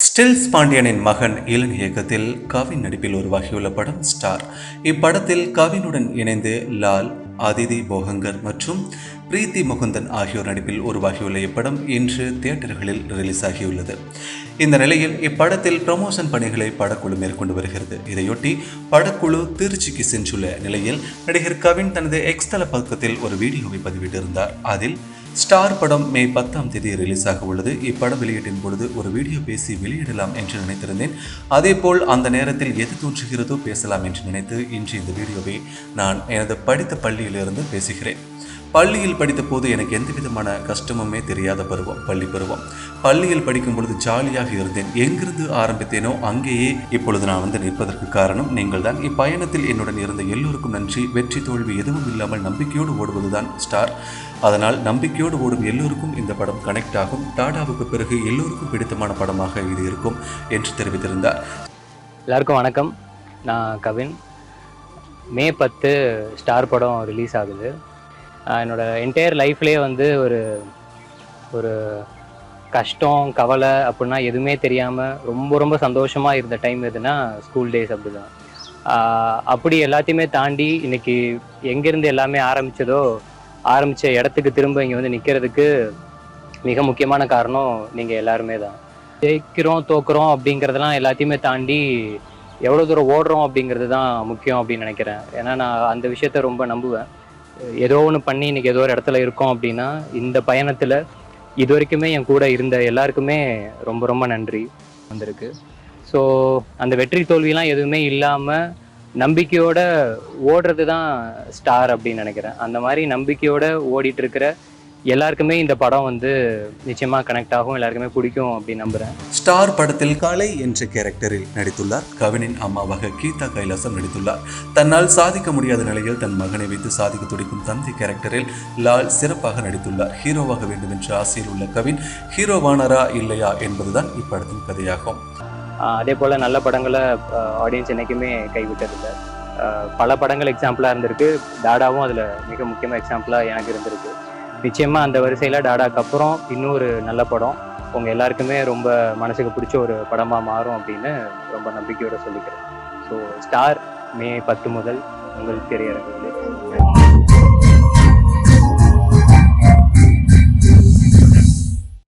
Still பாண்டியனின் மகன் இளன் இயக்கத்தில் கவின் நடிப்பில் உருவாகியுள்ள படம் ஸ்டார். இப்படத்தில் கவினுடன் இணைந்து லால் அதிதி போகங்கர் மற்றும் பிரீத்தி முகுந்தன் ஆகியோர் நடிப்பில் உருவாகியுள்ள இப்படம் இன்று தியேட்டர்களில் ரிலீஸ் ஆகியுள்ளது இந்த நிலையில் இப்படத்தில் ப்ரமோஷன் பணிகளை படக்குழு மேற்கொண்டு வருகிறது. இதையொட்டி படக்குழு திருச்சிக்கு சென்றுள்ள நிலையில் நடிகர் கவின் தனது எக்ஸ்தல பக்கத்தில் ஒரு வீடியோவை பதிவிட்டிருந்தார். அதில் ஸ்டார் படம் மே பத்தாம் தேதி ரிலீஸ் ஆக உள்ளது. இப்படம் வெளியீட்டின் பொழுது ஒரு வீடியோ பேசி வெளியிடலாம் என்று நினைத்திருந்தேன். அதேபோல் அந்த நேரத்தில் எது தோன்றுகிறதோ பேசலாம் என்று நினைத்து இன்று இந்த வீடியோவை நான் எனது படித்த பள்ளியிலிருந்து பேசுகிறேன். பள்ளியில் படித்த போது எனக்கு எந்த விதமான கஷ்டமுமே தெரியாத பருவம் பள்ளி பருவம். பள்ளியில் படிக்கும் பொழுது ஜாலியாக இருந்தேன். எங்கிருந்து ஆரம்பித்தேனோ அங்கேயே இப்பொழுது நான் வந்து நிற்பதற்கு காரணம் நீங்கள் தான் இப்பயணத்தில் என்னுடன் இருந்த எல்லோருக்கும் நன்றி. வெற்றி தோல்வி எதுவும் இல்லாமல் நம்பிக்கையோடு ஓடுவதுதான் ஸ்டார். அதனால் நம்பிக்கையோடு ஓடும் எல்லோருக்கும் இந்த படம் கனெக்ட் ஆகும். டாடாவுக்கு பிறகு எல்லோருக்கும் பிடித்தமான படமாக இது இருக்கும் என்று தெரிவித்திருந்தார். எல்லாருக்கும் வணக்கம். நான் கவின். மே பத்து ஸ்டார் படம் ரிலீஸ் ஆகுது. என்னோடய என்னோட என்டையர் லைஃப்லேயே வந்து ஒரு ஒரு கஷ்டம் கவலை அப்படின்னா எதுவுமே தெரியாமல் ரொம்ப ரொம்ப சந்தோஷமாக இருந்த டைம் எதுனா ஸ்கூல் டேஸ் அப்படி தான் அப்படி எல்லாத்தையுமே தாண்டி இன்னைக்கு எங்கேருந்து எல்லாமே ஆரம்பித்ததோ ஆரம்பித்த இடத்துக்கு திரும்ப இங்கே வந்து நிற்கிறதுக்கு மிக முக்கியமான காரணம் நீங்கள் எல்லாருமே தான். ஜெயிக்கிறோம் தோக்குறோம் அப்படிங்கிறதெல்லாம் எல்லாத்தையுமே தாண்டி எவ்வளோ தூரம் ஓடுறோம் அப்படிங்கிறது தான் முக்கியம் அப்படின்னு நினைக்கிறேன். ஏன்னா நான் அந்த விஷயத்த ரொம்ப நம்புவேன். ஏதோ ஒன்று பண்ணி இன்னைக்கு ஏதோ ஒரு இடத்துல இருக்கோம் அப்படின்னா இந்த பயணத்தில் இது வரைக்குமே என் கூட இருந்த எல்லாருக்குமே ரொம்ப ரொம்ப நன்றி வந்திருக்கு. ஸோ அந்த வெற்றி தோல்விலாம் எதுவுமே இல்லாமல் நம்பிக்கையோட ஓடுறது தான் ஸ்டார் அப்படின்னு நினைக்கிறேன். அந்த மாதிரி நம்பிக்கையோட ஓடிட்டு இருக்கிற எல்லாருக்குமே இந்த படம் வந்து நிச்சயமாக கனெக்ட் ஆகும் எல்லாருக்குமே பிடிக்கும் அப்படின்னு நம்புகிறேன் ஸ்டார் படத்தில் கலை என்ற கேரக்டரில் நடித்துள்ளார். கவினின் அம்மாவாக கீதா கைலாசம் நடித்துள்ளார். தன்னால் சாதிக்க முடியாத நிலையில் தன் மகனை வைத்து சாதிக்க துடிக்கும் தந்தை கேரக்டரில் லால் சிறப்பாக நடித்துள்ளார். ஹீரோவாக வேண்டும் என்ற ஆசையில் உள்ள கவின் ஹீரோவானரா இல்லையா என்பதுதான் இப்படத்தின் கதையாகும். அதே போல் நல்ல படங்களை ஆடியன்ஸ் என்றைக்குமே கைவிட்டதில்லை பல படங்கள் எக்ஸாம்பிளாக இருந்திருக்கு. டாடாவும் அதில் மிக முக்கியமாக எக்ஸாம்பிளாக எனக்கு இருந்திருக்கு. நிச்சயமாக அந்த வரிசையில் டாடாக்கு அப்புறம் இன்னொரு நல்ல படம். உங்கள் எல்லாருக்குமே ரொம்ப மனசுக்கு பிடிச்ச ஒரு படமாக மாறும் அப்படின்னு ரொம்ப நம்பிக்கையோட சொல்லிக்கிறேன். ஸோ ஸ்டார் மே பத்து முதல் உங்கள் திரையரங்குகளில்.